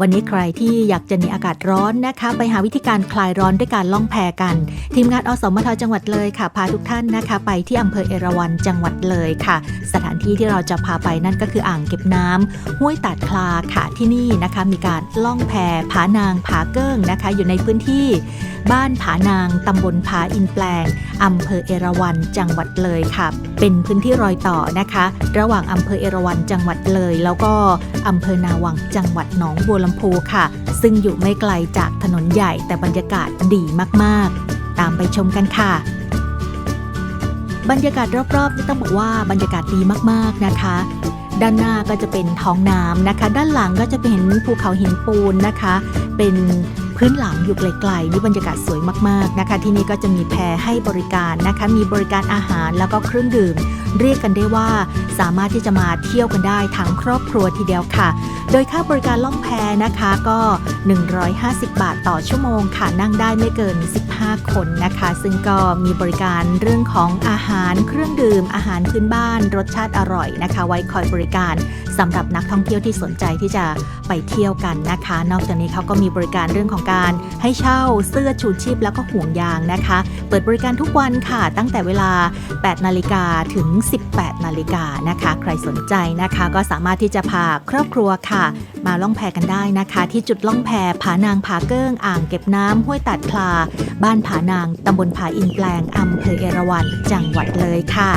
วันนี้ใครที่อยากจะหนีอากาศร้อนนะคะ ไปหาวิธีการคลายร้อนด้วยการล่องแพกัน ทีมงานอสมทจังหวัดเลยค่ะ พาทุกท่านนะคะ ไปที่อำเภอเอราวัณจังหวัดเลยค่ะ สถานที่ที่เราจะพาไปนั่นก็คืออ่างเก็บน้ำห้วยตาดคลาค่ะที่นี่นะคะ มีการล่องแพผานางผาเกิ้งนะคะ อยู่ในพื้นที่ บ้านผานางตำบลผาอินแปลงอำเภอเอราวัณจังหวัดเลยค่ะ เป็นพื้นที่รอยต่อนะคะ ระหว่างอำเภอเอราวัณจังหวัดเลย แล้วก็อำเภอนาวังจังหวัดหนองบัวลำพูค่ะ ซึ่งอยู่ไม่ไกลจากถนนใหญ่แต่บรรยากาศดีมากๆ ตามไปชมกันค่ะบรรยากาศรอบๆนี่ต้องบอกว่าบรรยากาศดีมากๆนะคะ ด้านหน้าก็จะเป็นท้องน้ำนะคะ ด้านหลังก็จะเป็นภูเขาหินปูนนะคะ เป็น พื้นหลังอยู่ไกลๆนี่บรรยากาศสวยมากๆนะคะ ที่นี่ก็จะมีแพรให้บริการนะคะ มีบริการอาหารแล้วก็เครื่องดื่ม เรียกกันได้ว่าสามารถที่จะมาเที่ยวกันได้ทั้งครอบครัวทีเดียวค่ะ โดยค่าบริการล่องแพนะคะก็ 150 บาทต่อชั่วโมงค่ะนั่งได้ไม่เกิน 15 คนนะคะ ซึ่งก็มีบริการเรื่องของอาหารเครื่องดื่ม อาหารพื้นบ้าน รสชาติอร่อยนะคะ ไว้คอยบริการสำหรับนักท่องเที่ยวที่สนใจที่จะไปเที่ยวกันนะคะ นอกจากนี้เขาก็มีบริการเรื่องของการให้เช่าเสื้อชูชีพแล้วก็ห่วงยางนะคะ เปิดบริการทุกวันค่ะ ตั้งแต่เวลา 8 นาฬิกาถึง 18 นาฬิกานะคะ ใครสนใจนะคะ ก็สามารถที่จะพาครอบครัวค่ะ มาล่องแพกันได้นะคะ ที่จุดล่องแพผานางผาเกิ้งอ่างเก็บน้ำห้วยตัดคลา บ้านผานางตำบลผาอินแปลงอำเภอเอราวัณจังหวัดเลยค่ะ